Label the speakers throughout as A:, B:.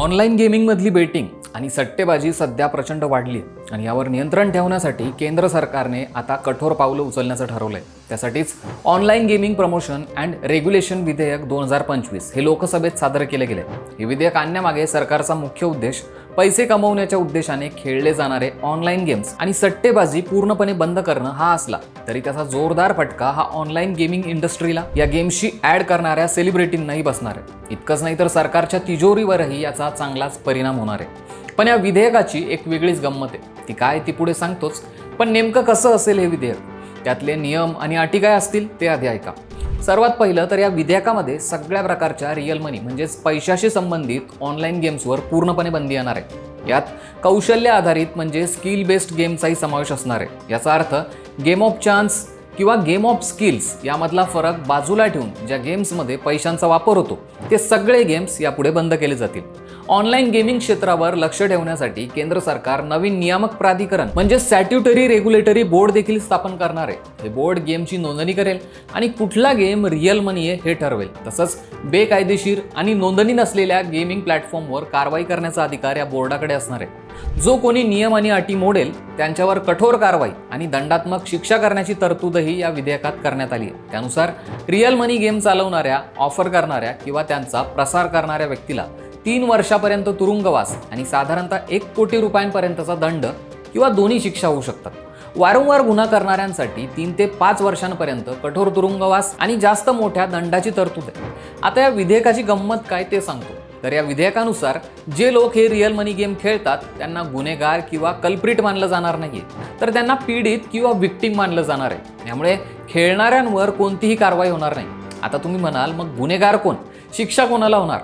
A: Online गेमिंगमधली betting आणि सट्टेबाजी सध्या प्रचंड वाढली आणि यावर नियंत्रण ठेवण्यासाठी केंद्र सरकारने आता कठोर पावलं उचलण्याचं ठरवलंय. त्यासाठीच online gaming promotion and regulation विधेयक दोन हजार पंचवीस हे लोकसभेत सादर केले गेले. हे विधेयक आणण्यामागे सरकारचा मुख्य उद्देश पैसे कमवण्याच्या उद्देशाने खेळले जाणारे ऑनलाईन गेम्स आणि सट्टेबाजी पूर्णपणे बंद करणं हा असला तरी त्याचा जोरदार फटका हा ऑनलाईन गेमिंग इंडस्ट्रीला या गेम्सशी ऍड करणाऱ्या सेलिब्रिटींनाही बसणार आहे. इतकंच नाही तर सरकारच्या तिजोरीवरही याचा चांगलाच परिणाम होणार आहे. पण या विधेयकाची एक वेगळीच गंमत आहे. ती काय ती पुढे सांगतोच. पण नेमकं कसं असेल हे विधेयक? त्यातले नियम आणि अटी काय असतील ते आधी ऐका. सर्वात पहिलं तर या विधेयकामध्ये सगळ्या प्रकारच्या रिअल मनी म्हणजेच पैशाशी संबंधित ऑनलाईन गेम्सवर पूर्णपणे बंदी येणार आहे. यात कौशल्य आधारित म्हणजे स्किल बेस्ड गेमचाही समावेश असणार आहे. याचा अर्थ गेम ऑफ चान्स किंवा गेम ऑफ स्किल्स यामधला फरक बाजूला ठेवून ज्या गेम्समध्ये पैशांचा वापर होतो ते सगळे गेम्स यापुढे बंद केले जातील. ऑनलाईन गेमिंग क्षेत्रावर लक्ष ठेवण्यासाठी केंद्र सरकार नवीन नियामक प्राधिकरण म्हणजे सॅट्युटरी रेग्युलेटरी बोर्ड देखील स्थापन करणार आहे. हे बोर्ड गेमची नोंदणी करेल आणि कुठला गेम रिअल मनी आहे हे ठरवेल. तसंच बेकायदेशीर आणि नोंदणी नसलेल्या गेमिंग प्लॅटफॉर्मवर कारवाई करण्याचा अधिकार या बोर्डाकडे असणार आहे. जो कोणी नियम आणि अटी मोडेल त्यांच्यावर कठोर कारवाई आणि दंडात्मक शिक्षा करण्याची तरतूदही या विधेयकात करण्यात आली आहे. त्यानुसार रिअल मनी गेम चालवणाऱ्या ऑफर करणाऱ्या किंवा त्यांचा प्रसार करणाऱ्या व्यक्तीला तीन वर्षापर्यंत तुरुंगवास आणि साधारणतः एक कोटी रुपयांपर्यंतचा दंड किंवा दोन्ही शिक्षा होऊ शकतात. वारंवार गुन्हा करणाऱ्यांसाठी तीन ते पाच वर्षांपर्यंत कठोर तुरुंगवास आणि जास्त मोठ्या दंडाची तरतूद आहे. आता या विधेयकाची गंमत काय ते सांगतो. तर या विधेयकानुसार जे लोक हे रिअल मनी गेम खेळतात त्यांना गुन्हेगार किंवा कल्प्रिट मानलं जाणार नाही. तर त्यांना पीडित किंवा विक्टीम मानलं जाणार आहे. त्यामुळे खेळणाऱ्यांवर कोणतीही कारवाई होणार नाही. आता तुम्ही म्हणाल मग गुन्हेगार कोण? शिक्षा कोणाला होणार?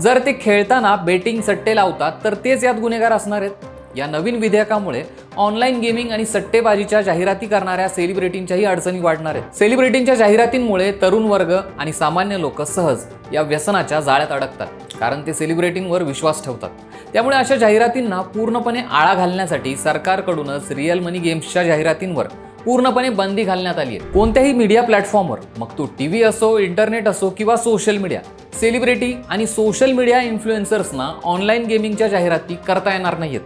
A: जर ते खेळताना बेटिंग सट्टे लावतात तर तेच यात गुन्हेगार असणार आहेत. या नवीन विधेयकामुळे ऑनलाईन गेमिंग आणि सट्टेबाजीच्या जाहिराती करणाऱ्या सेलिब्रिटींच्याही अडचणी वाढणार आहेत. सेलिब्रिटींच्या जाहिरातींमुळे तरुण वर्ग आणि सामान्य लोक सहज या व्यसनाच्या जाळ्यात अडकतात. कारण ते सेलिब्रिटींवर विश्वास ठेवतात. त्यामुळे अशा जाहिरातींना पूर्णपणे आळा घालण्यासाठी सरकारकडूनच रिअल मनी गेम्सच्या जाहिरातींवर पूर्णपणे बंदी घालण्यात आली आहे. कोणत्याही मीडिया प्लॅटफॉर्मवर मग तो टी व्ही असो इंटरनेट असो किंवा सोशल मीडिया सेलिब्रिटी आणि सोशल मीडिया इन्फ्लुएन्सर्सना ऑनलाईन गेमिंगच्या जाहिराती करता येणार नाहीत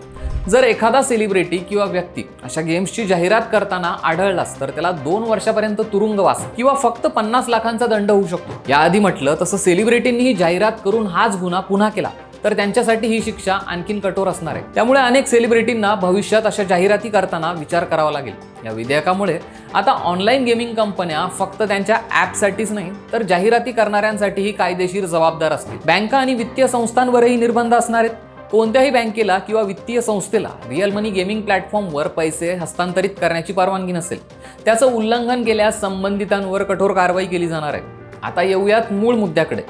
A: जर एखादा सेलिब्रिटी किंवा व्यक्ती अशा गेम्सची जाहिरात करताना आढळलास तर त्याला दोन वर्षापर्यंत तुरुंगवास किंवा फक्त पन्नास लाखांचा दंड होऊ शकतो. याआधी म्हटलं तसं सेलिब्रिटींनीही जाहिरात करून हाच गुन्हा पुन्हा केला तर त्यांच्यासाठी ही शिक्षा आणखीन कठोर असणार आहे. त्यामुळे अनेक सेलिब्रिटींना भविष्यात अशा जाहिराती करताना विचार करावा लागेल. या विधेयकामुळे आता ऑनलाईन गेमिंग कंपन्या फक्त त्यांच्या ॲपसाठीच नाही तर जाहिराती करणाऱ्यांसाठीही कायदेशीर जबाबदार असतील. बँका आणि वित्तीय संस्थांवरही निर्बंध असणार आहेत. कोणत्याही बँकेला किंवा वित्तीय संस्थेला रिअल मनी गेमिंग प्लॅटफॉर्मवर पैसे हस्तांतरित करण्याची परवानगी नसेल. त्याचं उल्लंघन केल्यास संबंधितांवर कठोर कारवाई केली जाणार आहे. आता येऊयात मूळ मुद्द्याकडे.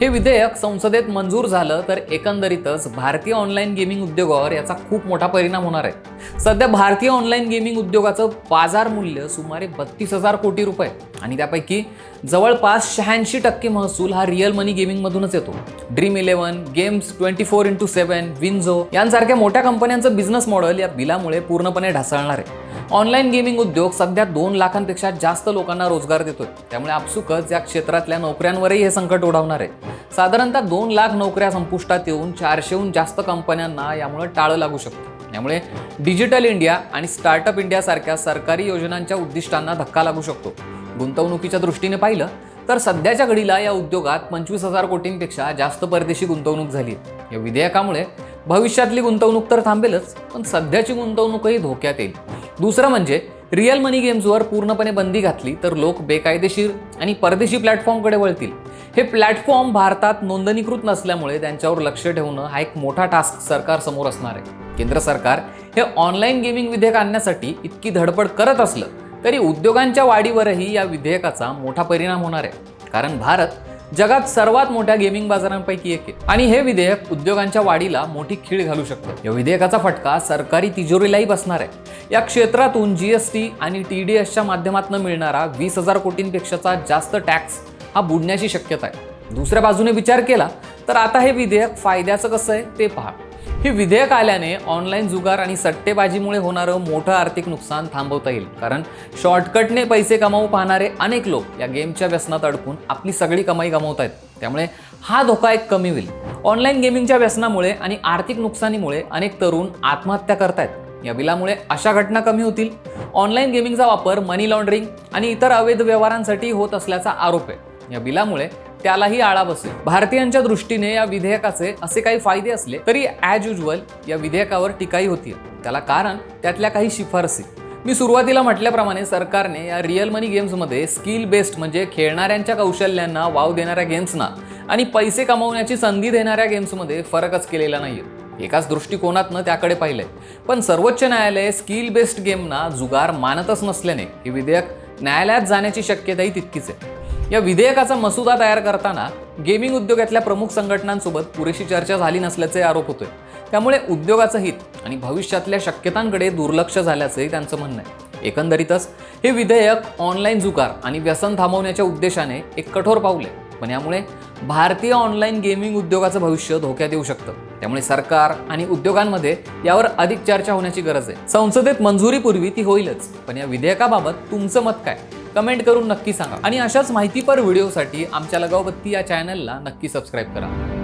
A: हे विधेयक संसदेत मंजूर झालं तर एकंदरीतच भारतीय ऑनलाईन गेमिंग उद्योगावर याचा खूप मोठा परिणाम होणार आहे. सध्या भारतीय ऑनलाईन गेमिंग उद्योगाचं बाजार मूल्य सुमारे बत्तीस हजार कोटी रुपये. आणि त्यापैकी जवळपास शहाऐंशी टक्के महसूल हा रिअल मनी गेमिंगमधूनच येतो. Dream eleven games twenty four into seven WinZO यांसारख्या मोठ्या कंपन्यांचं बिझनेस मॉडेल या बिलामुळे पूर्णपणे ढासळणार आहे. ऑनलाईन गेमिंग उद्योग सध्या दोन लाखांपेक्षा जास्त लोकांना रोजगार देतोय. त्यामुळे आपसुकच या क्षेत्रातल्या नोकऱ्यांवरही हे संकट ओढवणार आहे. साधारणतः दोन लाख नोकऱ्या संपुष्टात येऊन चारशेहून जास्त कंपन्यांना यामुळे टाळं लागू शकतं. यामुळे डिजिटल इंडिया आणि स्टार्टअप इंडियासारख्या सरकारी योजनांच्या उद्दिष्टांना धक्का लागू शकतो. गुंतवणुकीच्या दृष्टीने पाहिलं तर सध्याच्या घडीला या उद्योगात पंचवीस हजार कोटींपेक्षा जास्त परदेशी गुंतवणूक झाली या विधेयकामुळे भविष्यातली गुंतवणूक तर थांबेलच पण सध्याची गुंतवणूकही धोक्यात येईल. दुसरं म्हणजे रिअल मनी गेम्सवर पूर्णपणे बंदी घातली तर लोक बेकायदेशीर आणि परदेशी प्लॅटफॉर्मकडे वळतील. हे प्लॅटफॉर्म भारतात नोंदणीकृत नसल्यामुळे त्यांच्यावर लक्ष ठेवणं हा एक मोठा टास्क सरकार समोर असणार आहे. केंद्र सरकार हे ऑनलाईन गेमिंग विधेयक आणण्यासाठी इतकी धडपड करत असलं तरी उद्योगांच्या वाढीवरही या विधेयकाचा मोठा परिणाम होणार आहे. कारण भारत जगात सर्वात मोठ्या गेमिंग बाजारांपैकी एक आहे. आणि हे विधेयक उद्योगांच्या वाढीला मोठी खीळ घालू शकतं. या विधेयकाचा फटका सरकारी तिजोरीलाही बसणार आहे. या क्षेत्रातून जीएसटी आणि टी डी एसच्या माध्यमातून मिळणारा वीस हजार कोटींपेक्षाचा जास्त टॅक्स हा बुडण्याची शक्यता आहे. दुसऱ्या बाजूने विचार केला तर आता हे विधेयक फायद्याचं कसं आहे ते पहा. हे विधेयक आल्याने ऑनलाईन जुगार आणि सट्टेबाजीमुळे होणारं मोठं आर्थिक नुकसान थांबवता येईल. कारण शॉर्टकटने पैसे कमावू पाहणारे अनेक लोक या गेमच्या व्यसनात अडकून आपली सगळी कमाई गमावत आहेत. त्यामुळे हा धोका एक कमी होईल. ऑनलाईन गेमिंगच्या व्यसनामुळे आणि आर्थिक नुकसानीमुळे अनेक तरुण आत्महत्या करतायत. या बिलामुळे अशा घटना कमी होतील. ऑनलाईन गेमिंगचा वापर मनी लॉन्ड्रिंग आणि इतर अवैध व्यवहारांसाठी होत असल्याचा आरोप आहे. या बिलामुळे त्यालाही आळा बसेल भारतीयांच्या दृष्टीने या विधेयकाचे असे काही फायदे असले तरी ॲज युजल या विधेयकावर टीकाही होती त्याला कारण त्यातल्या काही शिफारसी. मी सुरुवातीला म्हटल्याप्रमाणे सरकारने या रिअल मनी गेम्समध्ये स्किल बेस्ड म्हणजे खेळणाऱ्यांच्या कौशल्यांना वाव देणाऱ्या गेम्सना आणि पैसे कमवण्याची संधी देणाऱ्या गेम्समध्ये फरकच केलेला नाहीये. एकाच दृष्टिकोनातनं त्याकडे पाहिलंय. पण सर्वोच्च न्यायालय स्किल बेस्ड गेमना जुगार मानतच नसल्याने हे विधेयक न्यायालयात जाण्याची शक्यताही तितकीच आहे. या विधेयकाचा मसुदा तयार करताना गेमिंग उद्योगातल्या प्रमुख संघटनांसोबत पुरेशी चर्चा झाली नसल्याचे आरोप होतोय. त्यामुळे उद्योगाचं हित आणि भविष्यातल्या शक्यतांकडे दुर्लक्ष झाल्याचंही त्यांचं म्हणणं आहे. एकंदरीतच हे विधेयक ऑनलाईन जुगार आणि व्यसन थांबवण्याच्या उद्देशाने एक कठोर पाऊल आहे. पण यामुळे भारतीय ऑनलाईन गेमिंग उद्योगाचं भविष्य धोक्यात येऊ शकतं. त्यामुळे सरकार आणि उद्योगांमध्ये यावर अधिक चर्चा होण्याची गरज आहे. संसदेत मंजुरीपूर्वी ती होईलच. पण या विधेयकाबाबत तुमचं मत काय? कमेंट करून नक्की सांगा. आणि अशाच माहितीपर व्हिडिओसाठी आमच्या लगावबत्ती या चॅनलला नक्की सबस्क्राईब करा.